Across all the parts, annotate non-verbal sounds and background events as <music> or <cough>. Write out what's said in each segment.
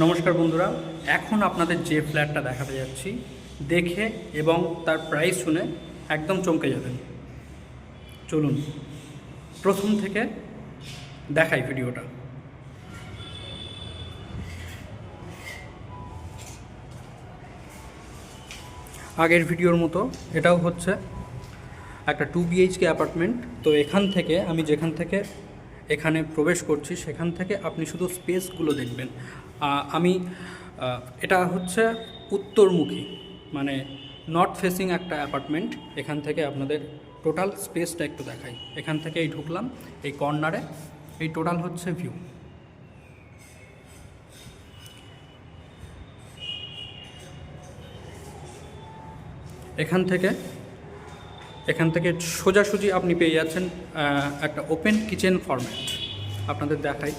নমস্কার বন্ধুরা, এখন আপনাদের যে ফ্ল্যাটটা দেখাতে যাচ্ছি, দেখে এবং তার প্রাইস শুনে একদম চমকে যাবেন। চলুন, প্রথম থেকে দেখাই ভিডিওটা। আগের ভিডিওর মতো, এটাও হচ্ছে একটা টু বিএইচকে অ্যাপার্টমেন্ট তো এখান থেকে, আমি যেখান থেকে এখানে প্রবেশ করছি, সেখান থেকে আপনি শুধু স্পেসগুলো দেখবেন। আমি এটা হচ্ছে উত্তরমুখী মানে নর্থ ফেসিং একটা অ্যাপার্টমেন্ট এখান থেকে আপনাদের টোটাল স্পেসটা একটু দেখাই। এখান থেকে এই ঢুকলাম, এই কর্নারে এই টোটাল হচ্ছে ভিউ এখান থেকে এখান থেকে সোজাসুজি আপনি পেয়ে যাচ্ছেন একটা ওপেন কিচেন ফরম্যাট আপনাদের দেখাই।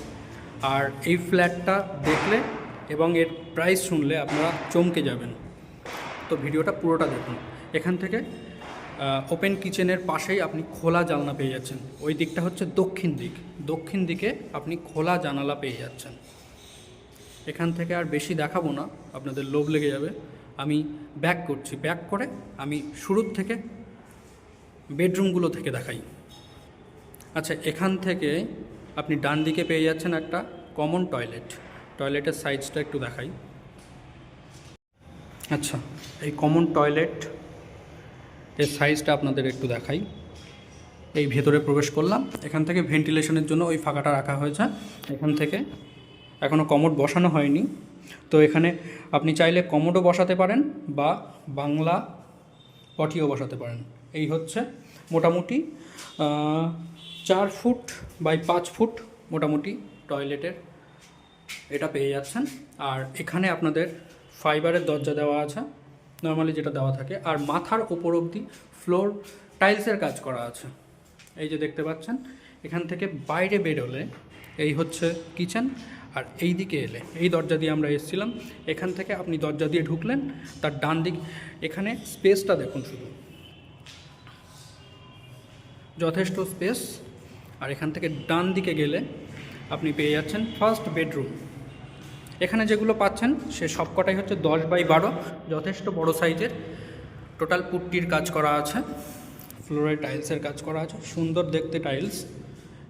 আর এই ফ্ল্যাটটা দেখলে এবং এর প্রাইস শুনলে আপনারা চমকে যাবেন। তো ভিডিওটা পুরোটা দেখুন। এখান থেকে ওপেন কিচেনের পাশেই আপনি খোলা জানলা পেয়ে যাচ্ছেন। ওই দিকটা হচ্ছে দক্ষিণ দিক। দক্ষিণ দিকে আপনি খোলা জানালা পেয়ে যাচ্ছেন। এখান থেকে আর বেশি দেখাবো না, আপনাদের লোভ লেগে যাবে। আমি ব্যাক করছি। ব্যাক করে আমি শুরুর থেকে বেডরুমগুলো থেকে দেখাই। আচ্ছা এখান থেকে আপনি ডান দিকে পেয়ে যাচ্ছেন একটা কমন টয়লেট টয়লেটের সাইজটা একটু দেখাই। আচ্ছা এই কমন টয়লেট এর সাইজটা আপনাদের একটু দেখাই। এই ভেতরে প্রবেশ করলাম। এখান থেকে ভেন্টিলেশনের জন্য ওই ফাঁকাটা রাখা হয়েছে। এখান থেকে এখনও কমোড বসানো হয়নি। তো এখানে আপনি চাইলে কমোডও বসাতে পারেন বা বাংলা পটিও বসাতে পারেন। এই হচ্ছে মোটামুটি চার ফুট বাই পাঁচ ফুট মোটামুটি টয়লেটের এটা পেয়ে যাচ্ছেন। আর এখানে আপনাদের ফাইবারের দরজা দেওয়া আছে, নর্মালি যেটা দেওয়া থাকে। আর মাথার ওপর অবধি ফ্লোর টাইলসের কাজ করা আছে। এই যে দেখতে পাচ্ছেন, এখান থেকে বাইরে বেরোলে এই হচ্ছে কিচেন। আর এই দিকে এলে, এই দরজা দিয়ে আমরা এসেছিলাম। এখান থেকে আপনি দরজা দিয়ে ঢুকলেন, তার ডান দিক, এখানে স্পেসটা দেখুন শুধু। যথেষ্ট স্পেস। আর এখান থেকে ডান দিকে গেলে আপনি পেয়ে যাচ্ছেন ফার্স্ট বেডরুম এখানে যেগুলো পাচ্ছেন, সে সবকটাই হচ্ছে দশ বাই বারো, যথেষ্ট বড় সাইজের। টোটাল পুট্টির কাজ করা আছে ফ্লোরে টাইলসের কাজ করা আছে, সুন্দর দেখতে টাইলস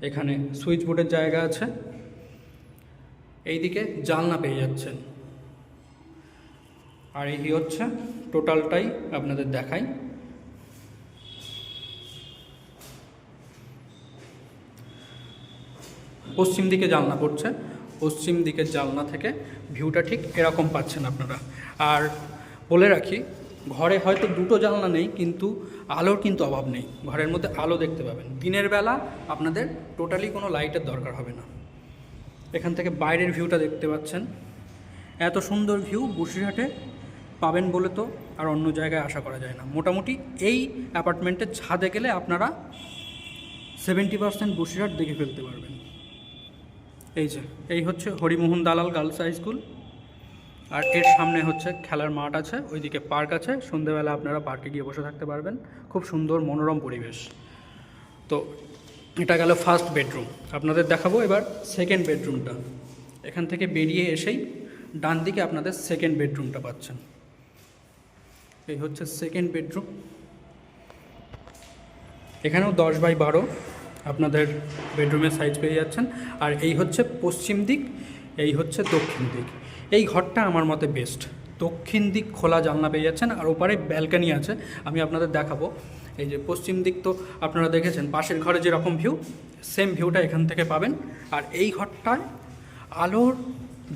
এখানে সুইচ বোর্ডের জায়গা আছে। এইদিকে জানলা পেয়ে যাচ্ছেন। আর এই হচ্ছে টোটালটাই আপনাদের দেখাই। পশ্চিম দিকে জানলা পড়ছে। পশ্চিম দিকের জানলা থেকে ভিউটা ঠিক এরকম পাচ্ছেন আপনারা। আর বলে রাখি, ঘরে হয়তো দুটো জানলা নেই, কিন্তু আলোর কিন্তু অভাব নেই। ঘরের মধ্যে আলো দেখতে পাবেন। দিনের বেলা আপনাদের টোটালি কোনো লাইটের দরকার হবে না। এখান থেকে বাইরের ভিউটা দেখতে পাচ্ছেন। এত সুন্দর ভিউ বসিরহাটে পাবেন বলে তো আর অন্য জায়গায় আশা করা যায় না। মোটামুটি এই অ্যাপার্টমেন্টের ছাদে গেলে আপনারা সেভেন্টি পার্সেন্ট বসিরহাট দেখে ফেলতে পারবেন। এই যে, এই হচ্ছে হরিমোহন দালাল গার্লস হাই স্কুল। আর এর সামনে হচ্ছে খেলার মাঠ আছে, ওইদিকে পার্ক আছে। সন্ধেবেলা আপনারা পার্কে গিয়ে বসে থাকতে পারবেন। খুব সুন্দর মনোরম পরিবেশ। তো এটা গেল ফার্স্ট বেডরুম আপনাদের দেখাবো এবার সেকেন্ড বেডরুমটা এখান থেকে বেরিয়ে এসেই ডান দিকে আপনাদের সেকেন্ড বেডরুমটা পাচ্ছেন। এই হচ্ছে সেকেন্ড বেডরুম এখানেও দশ বাই বারো। আপনাদের বেডরুমের সাইজ পেয়ে যাচ্ছেন। আর এই হচ্ছে পশ্চিম দিক, এই হচ্ছে দক্ষিণ দিক। এই ঘরটা আমার মতে বেস্ট দক্ষিণ দিক খোলা জানলা পেয়ে যাচ্ছেন, আর ওপারে ব্যালকানি আছে, আমি আপনাদের দেখাবো। এই যে পশ্চিম দিক তো আপনারা দেখেছেন, পাশের ঘরে যেরকম ভিউ সেম ভিউটা এখান থেকে পাবেন। আর এই ঘরটায় আলোর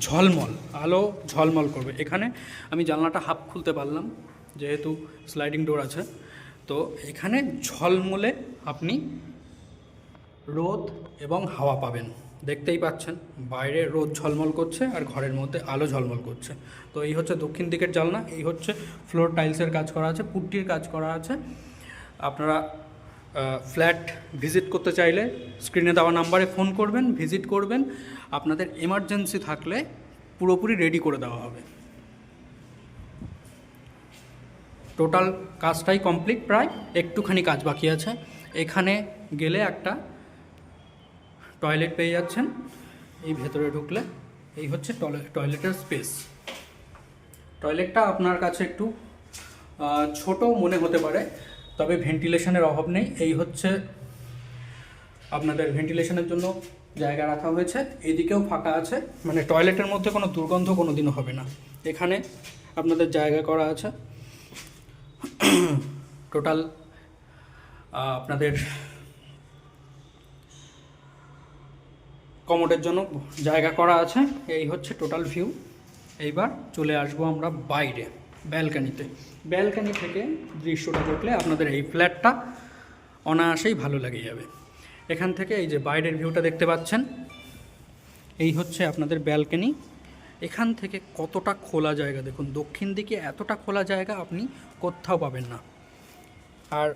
ঝলমল, আলো ঝলমল করবে। এখানে আমি জানলাটা হাফ খুলতে পারলাম, যেহেতু স্লাইডিং ডোর আছে। তো এখানে ঝলমলে আপনি রোদ এবং হাওয়া পাবেন। দেখতেই পাচ্ছেন, বাইরে রোদ ঝলমল করছে আর ঘরের মধ্যে আলো ঝলমল করছে। তো এই হচ্ছে দক্ষিণ দিকের জালনা, এই হচ্ছে ফ্লোর টাইলসের কাজ করা আছে, পুট্টির কাজ করা আছে। আপনারা ফ্ল্যাট ভিজিট করতে চাইলে স্ক্রিনে দেওয়া নাম্বারে ফোন করবেন ভিজিট করবেন। আপনাদের এমার্জেন্সি থাকলে পুরোপুরি রেডি করে দেওয়া হবে। টোটাল কাজটাই কমপ্লিট প্রায় একটুখানি কাজ বাকি আছে। এখানে গেলে একটা টয়লেট পেয়ে যাচ্ছেন। এই ভেতরে ঢুকলে এই হচ্ছে টয়লেট টয়লেটের স্পেস। টয়লেটটা আপনার কাছে একটু ছোট মনে হতে পারে, তবে ভেন্টিলেশনের অভাব নেই। এই হচ্ছে আপনাদের ভেন্টিলেশনের জন্য জায়গা রাখা হয়েছে। এদিকেও ফাঁকা আছে। মানে টয়লেটের মধ্যে কোনো দুর্গন্ধ কোনো দিনও হবে না। এখানে আপনাদের জায়গা করা আছে। <clears throat> টোটাল আপনাদের কমোডের জন্য জায়গা করা আছে। এই হচ্ছে টোটাল ভিউ। এইবার চলে আসব আমরা বাইরে, ব্যালকানিতে। ব্যালকানি থেকে দৃশ্যটা দেখলে আপনাদের এই ফ্ল্যাটটা অনায়াসেই ভালো লেগে যাবে। এখান থেকে এই যে বাইরের ভিউটা দেখতে পাচ্ছেন, এই হচ্ছে আপনাদের ব্যালকানি। এখান থেকে কতটা খোলা জায়গা, দেখুন, দক্ষিণ দিকে এতটা খোলা জায়গা আপনি কোথাও পাবেন না। আর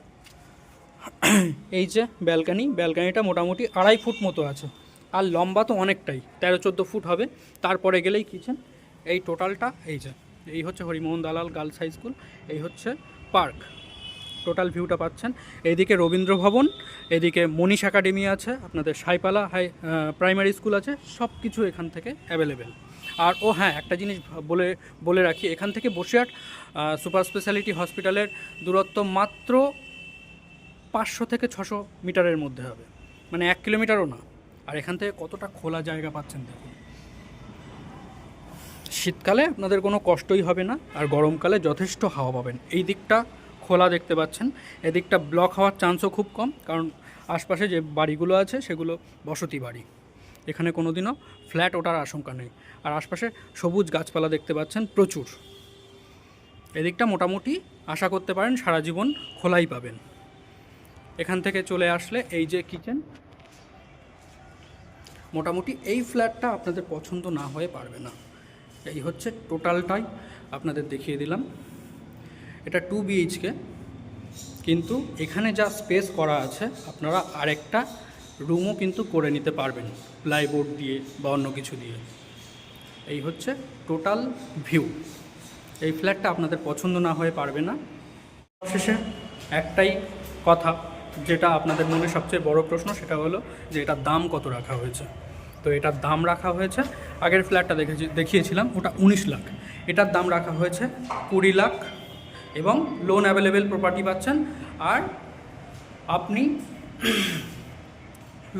এই যে ব্যালকানি, ব্যালকানিটা মোটামুটি আড়াই ফুট মতো আছে। আর লম্বা তো অনেকটাই, তেরো চোদ্দ ফুট হবে। তারপরে গেলেই কিচেন এই টোটালটা এই যে এই হচ্ছে হরিমোহন দালাল গার্লস হাই স্কুল, এই হচ্ছে পার্ক। টোটাল ভিউটা পাচ্ছেন। এইদিকে রবীন্দ্র ভবন, এদিকে মনীষ একাডেমি আছে, আপনাদের সাইপালা হাই প্রাইমারি স্কুল আছে সব কিছু এখান থেকে অ্যাভেলেবেল আর ও হ্যাঁ একটা জিনিস বলে বলে রাখি, এখান থেকে বসিরহাট সুপার স্পেশালিটি হসপিটালের দূরত্ব মাত্র পাঁচশো থেকে ছশো মিটারের মধ্যে হবে। মানে এক কিলোমিটারও না। আর এখান থেকে কতটা খোলা জায়গা পাচ্ছেন দেখুন। শীতকালে আপনাদের কোনো কষ্টই হবে না, আর গরমকালে যথেষ্ট হাওয়া পাবেন। এই দিকটা খোলা দেখতে পাচ্ছেন। এদিকটা ব্লক হওয়ার চান্সও খুব কম, কারণ আশপাশে যে বাড়িগুলো আছে সেগুলো বসতি বাড়ি। এখানে কোনো দিনও ফ্ল্যাট ওঠার আশঙ্কা নেই। আর আশপাশে সবুজ গাছপালা দেখতে পাচ্ছেন, প্রচুর। এদিকটা মোটামুটি আশা করতে পারেন সারা জীবন খোলাই পাবেন। এখান থেকে চলে আসলে এই যে কিচেন মোটামুটি এই ফ্ল্যাটটা আপনাদের পছন্দ না হয়ে পারবে না। এই হচ্ছে টোটালটাই আপনাদের দেখিয়ে দিলাম। এটা টু বিএইচকে কিন্তু এখানে যা স্পেস করা আছে, আপনারা আরেকটা রুমও কিন্তু করে নিতে পারবেন প্লাইবোর্ড দিয়ে বা অন্য কিছু দিয়ে। এই হচ্ছে টোটাল ভিউ এই ফ্ল্যাটটা আপনাদের পছন্দ না হয়ে পারবে না। শেষে একটাই কথা যেটা আপনাদের মনে সবচেয়ে বড় প্রশ্ন সেটা হলো যে এটার দাম কত রাখা হয়েছে। তো এটার দাম রাখা হয়েছে, আগের ফ্ল্যাটটা দেখেছি, দেখিয়েছিলাম, ওটা উনিশ লাখ। এটার দাম রাখা হয়েছে কুড়ি লাখ এবং লোন অ্যাভেলেবেল প্রপার্টি পাচ্ছেন আর আপনি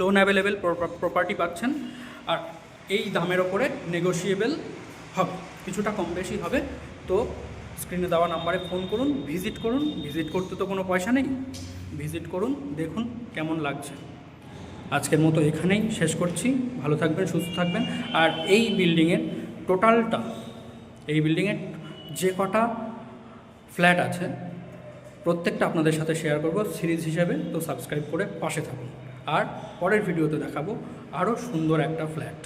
লোন অ্যাভেলেবেল প্রপার্টি পাচ্ছেন আর এই দামের ওপরে নেগোশিয়েবল হবে, কিছুটা কম বেশি হবে। তো স্ক্রিনে দেওয়া নাম্বারে ফোন করুন ভিজিট করুন ভিজিট করতে তো কোনো পয়সা নেই। ভিজিট করুন, দেখুন কেমন লাগছে। আজকের মতো এখানেই শেষ করছি। ভালো থাকবেন, সুস্থ থাকবেন। আর এই বিল্ডিংয়ের টোটালটা, এই বিল্ডিংয়ের যে কটা ফ্ল্যাট আছে, প্রত্যেকটা আপনাদের সাথে শেয়ার করব সিরিজ হিসেবে, তো সাবস্ক্রাইব করে পাশে থাকুন। আর পরের ভিডিওতে দেখাবো আরও সুন্দর একটা ফ্ল্যাট।